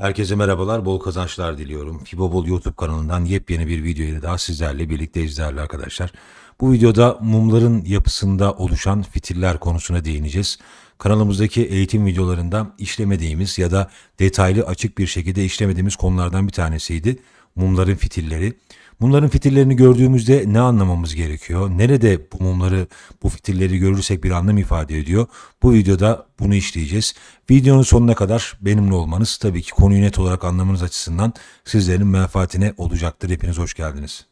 Herkese merhabalar, bol kazançlar diliyorum. Fibobol YouTube kanalından yepyeni bir video ile daha sizlerle birlikteyiz değerli arkadaşlar. Bu videoda mumların yapısında oluşan fitiller konusuna değineceğiz. Kanalımızdaki eğitim videolarında işlemediğimiz ya da detaylı açık bir şekilde işlemediğimiz konulardan bir tanesiydi. Mumların fitilleri. Mumların fitillerini gördüğümüzde ne anlamamız gerekiyor? Nerede bu mumları, bu fitilleri görürsek bir anlam ifade ediyor? Bu videoda bunu işleyeceğiz. Videonun sonuna kadar benimle olmanız tabii ki konuyu net olarak anlamanız açısından sizlerin menfaatine olacaktır. Hepiniz hoş geldiniz.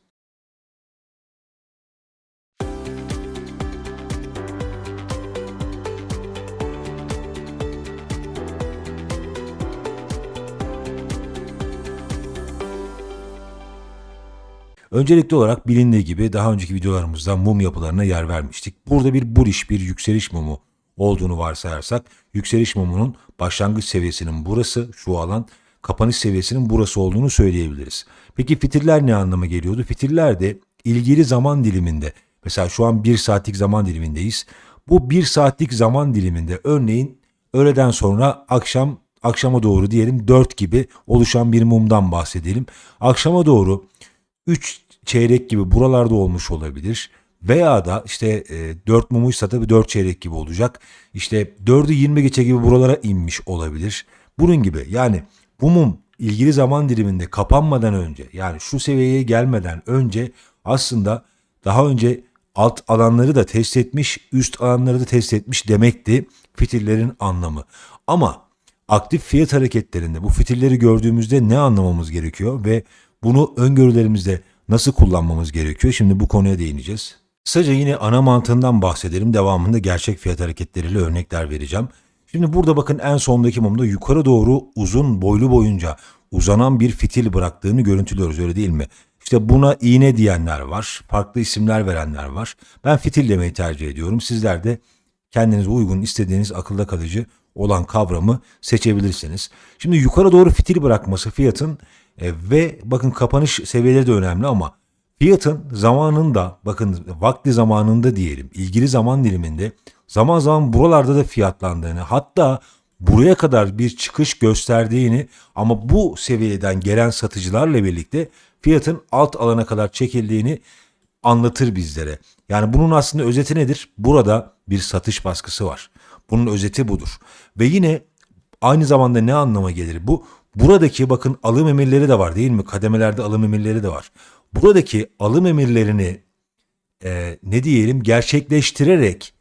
Öncelikli olarak bilindiği gibi daha önceki videolarımızda mum yapılarına yer vermiştik. Burada bir buriş, bir yükseliş mumu olduğunu varsayarsak yükseliş mumunun başlangıç seviyesinin burası, şu alan, kapanış seviyesinin burası olduğunu söyleyebiliriz. Peki fitiller ne anlama geliyordu? Fitiller de ilgili zaman diliminde, mesela şu an bir saatlik zaman dilimindeyiz. Bu bir saatlik zaman diliminde örneğin öğleden sonra akşam akşama doğru diyelim 4 gibi oluşan bir mumdan bahsedelim. Akşama doğru 3 çeyrek gibi buralarda olmuş olabilir. Veya da işte e, 4 mumuysa tabii 4 çeyrek gibi olacak. İşte 4'ü 20 geçe gibi buralara inmiş olabilir. Bunun gibi yani bu mum ilgili zaman diliminde kapanmadan önce yani şu seviyeye gelmeden önce aslında daha önce alt alanları da test etmiş, üst alanları da test etmiş demekti fitillerin anlamı. Ama aktif fiyat hareketlerinde bu fitilleri gördüğümüzde ne anlamamız gerekiyor ve bunu öngörülerimizde nasıl kullanmamız gerekiyor? Şimdi bu konuya değineceğiz. Kısaca yine ana mantığından bahsedelim. Devamında gerçek fiyat hareketleriyle örnekler vereceğim. Şimdi burada bakın en sondaki mumda yukarı doğru uzun boylu boyunca uzanan bir fitil bıraktığını görüntülüyoruz öyle değil mi? İşte buna iğne diyenler var, farklı isimler verenler var. Ben fitil demeyi tercih ediyorum. Sizler de kendinize uygun istediğiniz akılda kalıcı olan kavramı seçebilirsiniz. Şimdi yukarı doğru fitil bırakması fiyatın e, ve bakın kapanış seviyeleri de önemli ama fiyatın zamanında bakın vakti zamanında diyelim ilgili zaman diliminde zaman zaman buralarda da fiyatlandığını hatta buraya kadar bir çıkış gösterdiğini ama bu seviyeden gelen satıcılarla birlikte fiyatın alt alana kadar çekildiğini anlatır bizlere. Yani bunun aslında özeti nedir? Burada bir satış baskısı var. Bunun özeti budur. Ve yine aynı zamanda ne anlama gelir bu? Buradaki bakın alım emirleri de var değil mi? Kademelerde alım emirleri de var. Buradaki alım emirlerini e, ne diyelim gerçekleştirerek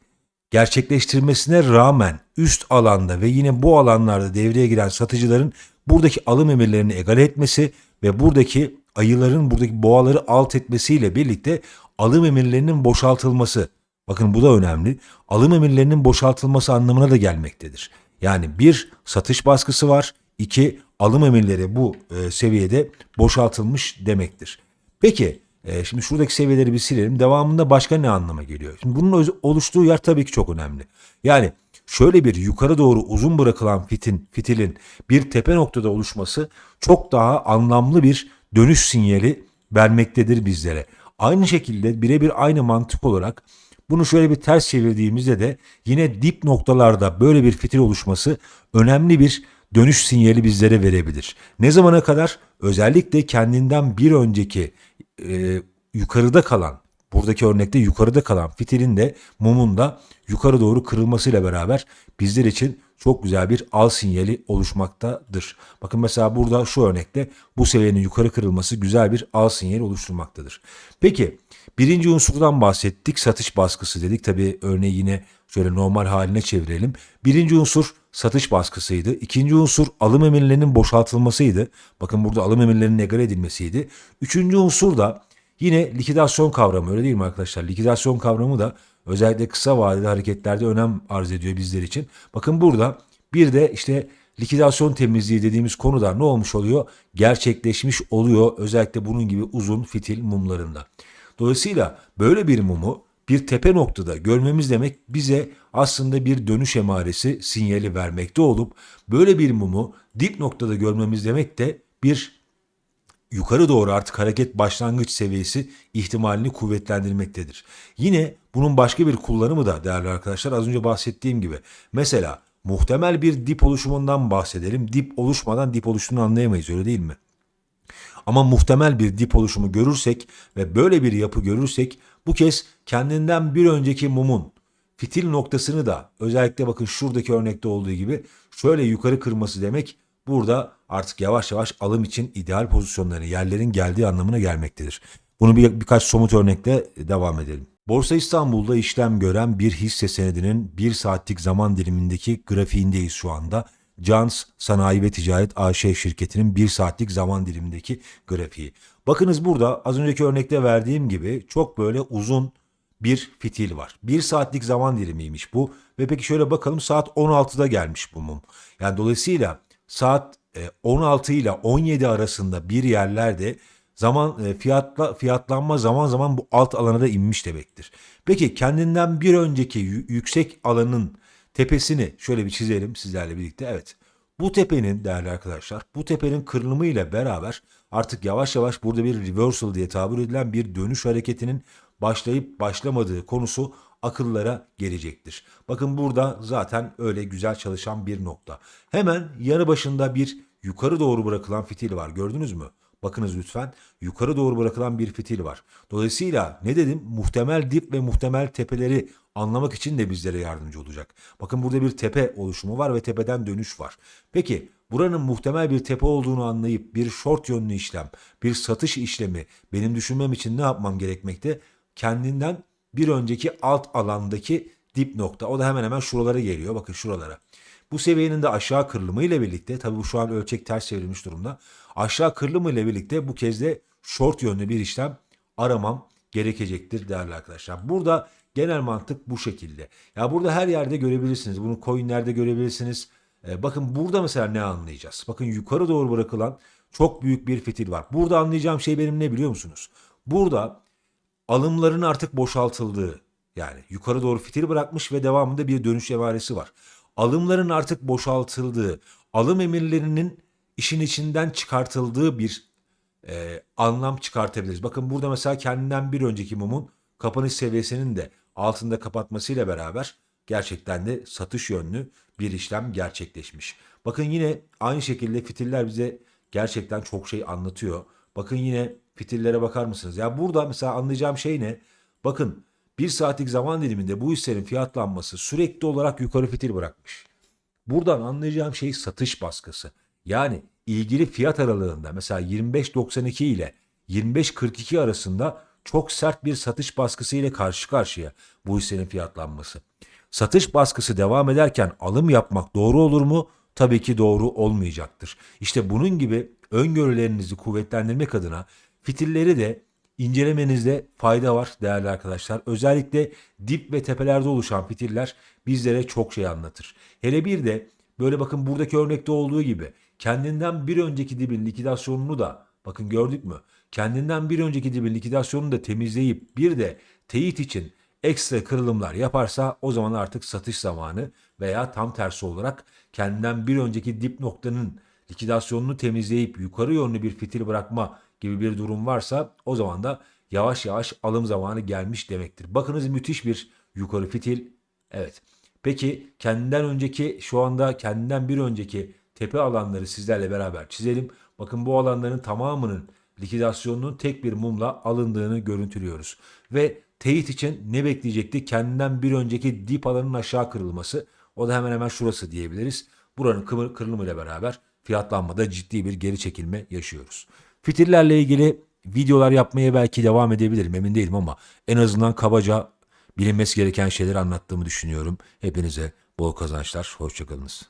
gerçekleştirmesine rağmen üst alanda ve yine bu alanlarda devreye giren satıcıların buradaki alım emirlerini egale etmesi ve buradaki ayıların buradaki boğaları alt etmesiyle birlikte alım emirlerinin boşaltılması. Bakın bu da önemli. Alım emirlerinin boşaltılması anlamına da gelmektedir. Yani bir satış baskısı var, iki alım emirleri bu e, seviyede boşaltılmış demektir. Peki e, şimdi şuradaki seviyeleri bir silelim. Devamında başka ne anlama geliyor? Şimdi bunun oluştuğu yer tabii ki çok önemli. Yani şöyle bir yukarı doğru uzun bırakılan fitin, fitilin bir tepe noktada oluşması çok daha anlamlı bir dönüş sinyali vermektedir bizlere. Aynı şekilde birebir aynı mantık olarak bunu şöyle bir ters çevirdiğimizde de yine dip noktalarda böyle bir fitil oluşması önemli bir dönüş sinyali bizlere verebilir. Ne zamana kadar? Özellikle kendinden bir önceki e, yukarıda kalan, buradaki örnekte yukarıda kalan fitilin de mumun da yukarı doğru kırılmasıyla beraber bizler için çok güzel bir al sinyali oluşmaktadır. Bakın mesela burada şu örnekte bu seviyenin yukarı kırılması güzel bir al sinyali oluşturmaktadır. Peki birinci unsurdan bahsettik satış baskısı dedik. Tabi örneği yine şöyle normal haline çevirelim. Birinci unsur satış baskısıydı. İkinci unsur alım emirlerinin boşaltılmasıydı. Bakın burada alım emirlerinin egale edilmesiydi. Üçüncü unsur da yine likidasyon kavramı öyle değil mi arkadaşlar? Likidasyon kavramı da özellikle kısa vadeli hareketlerde önem arz ediyor bizler için. Bakın burada bir de işte likidasyon temizliği dediğimiz konuda ne olmuş oluyor? Gerçekleşmiş oluyor özellikle bunun gibi uzun fitil mumlarında. Dolayısıyla böyle bir mumu bir tepe noktada görmemiz demek bize aslında bir dönüş emaresi sinyali vermekte olup böyle bir mumu dip noktada görmemiz demek de bir yukarı doğru artık hareket başlangıç seviyesi ihtimalini kuvvetlendirmektedir. Yine bunun başka bir kullanımı da değerli arkadaşlar az önce bahsettiğim gibi mesela muhtemel bir dip oluşumundan bahsedelim. Dip oluşmadan dip oluştuğunu anlayamayız öyle değil mi? Ama muhtemel bir dip oluşumu görürsek ve böyle bir yapı görürsek bu kez kendinden bir önceki mumun fitil noktasını da özellikle bakın şuradaki örnekte olduğu gibi şöyle yukarı kırması demek burada artık yavaş yavaş alım için ideal pozisyonları yerlerin geldiği anlamına gelmektedir. Bunu bir, birkaç somut örnekle devam edelim. Borsa İstanbul'da işlem gören bir hisse senedinin bir saatlik zaman dilimindeki grafiğindeyiz şu anda. Cans Sanayi ve Ticaret AŞ şirketinin bir saatlik zaman dilimindeki grafiği. Bakınız burada az önceki örnekte verdiğim gibi çok böyle uzun bir fitil var. Bir saatlik zaman dilimiymiş bu. Ve peki şöyle bakalım saat 16'da gelmiş bu mum. Yani dolayısıyla saat e, 16 ile 17 arasında bir yerlerde zaman e, fiyatla fiyatlanma zaman zaman bu alt alana da inmiş demektir. Peki kendinden bir önceki yü- yüksek alanın tepesini şöyle bir çizelim sizlerle birlikte. Evet. Bu tepenin değerli arkadaşlar, bu tepenin kırılımı ile beraber artık yavaş yavaş burada bir reversal diye tabir edilen bir dönüş hareketinin başlayıp başlamadığı konusu akıllara gelecektir. Bakın burada zaten öyle güzel çalışan bir nokta. Hemen yanı başında bir yukarı doğru bırakılan fitil var. Gördünüz mü? Bakınız lütfen yukarı doğru bırakılan bir fitil var. Dolayısıyla ne dedim? Muhtemel dip ve muhtemel tepeleri anlamak için de bizlere yardımcı olacak. Bakın burada bir tepe oluşumu var ve tepeden dönüş var. Peki buranın muhtemel bir tepe olduğunu anlayıp bir short yönlü işlem, bir satış işlemi benim düşünmem için ne yapmam gerekmekte? Kendinden bir önceki alt alandaki dip nokta. O da hemen hemen şuralara geliyor. Bakın şuralara. Bu seviyenin de aşağı kırılımı ile birlikte tabii bu şu an ölçek ters çevrilmiş durumda. Aşağı kırılımı ile birlikte bu kez de short yönlü bir işlem aramam gerekecektir değerli arkadaşlar. Burada genel mantık bu şekilde. Ya burada her yerde görebilirsiniz. Bunu coinlerde görebilirsiniz. Ee, bakın burada mesela ne anlayacağız? Bakın yukarı doğru bırakılan çok büyük bir fitil var. Burada anlayacağım şey benim ne biliyor musunuz? Burada alımların artık boşaltıldığı yani yukarı doğru fitil bırakmış ve devamında bir dönüş emaresi var. Alımların artık boşaltıldığı, alım emirlerinin işin içinden çıkartıldığı bir e, anlam çıkartabiliriz. Bakın burada mesela kendinden bir önceki mumun kapanış seviyesinin de altında kapatmasıyla beraber gerçekten de satış yönlü bir işlem gerçekleşmiş. Bakın yine aynı şekilde fitiller bize gerçekten çok şey anlatıyor. Bakın yine fitillere bakar mısınız? Ya burada mesela anlayacağım şey ne? Bakın bir saatlik zaman diliminde bu hissenin fiyatlanması sürekli olarak yukarı fitil bırakmış. Buradan anlayacağım şey satış baskısı. Yani ilgili fiyat aralığında mesela 25.92 ile 25.42 arasında çok sert bir satış baskısı ile karşı karşıya bu hissenin fiyatlanması. Satış baskısı devam ederken alım yapmak doğru olur mu? Tabii ki doğru olmayacaktır. İşte bunun gibi öngörülerinizi kuvvetlendirmek adına fitilleri de incelemenizde fayda var değerli arkadaşlar. Özellikle dip ve tepelerde oluşan fitiller bizlere çok şey anlatır. Hele bir de böyle bakın buradaki örnekte olduğu gibi kendinden bir önceki dibin likidasyonunu da bakın gördük mü? Kendinden bir önceki dibin likidasyonunu da temizleyip bir de teyit için ekstra kırılımlar yaparsa o zaman artık satış zamanı veya tam tersi olarak kendinden bir önceki dip noktanın likidasyonunu temizleyip yukarı yönlü bir fitil bırakma gibi bir durum varsa o zaman da yavaş yavaş alım zamanı gelmiş demektir. Bakınız müthiş bir yukarı fitil. Evet. Peki kendinden önceki şu anda kendinden bir önceki tepe alanları sizlerle beraber çizelim. Bakın bu alanların tamamının likidasyonunun tek bir mumla alındığını görüntülüyoruz. Ve teyit için ne bekleyecekti? Kendinden bir önceki dip alanının aşağı kırılması. O da hemen hemen şurası diyebiliriz. Buranın kırılımıyla beraber fiyatlanmada ciddi bir geri çekilme yaşıyoruz. Fitillerle ilgili videolar yapmaya belki devam edebilirim emin değilim ama en azından kabaca bilinmesi gereken şeyleri anlattığımı düşünüyorum. Hepinize bol kazançlar, hoşçakalınız.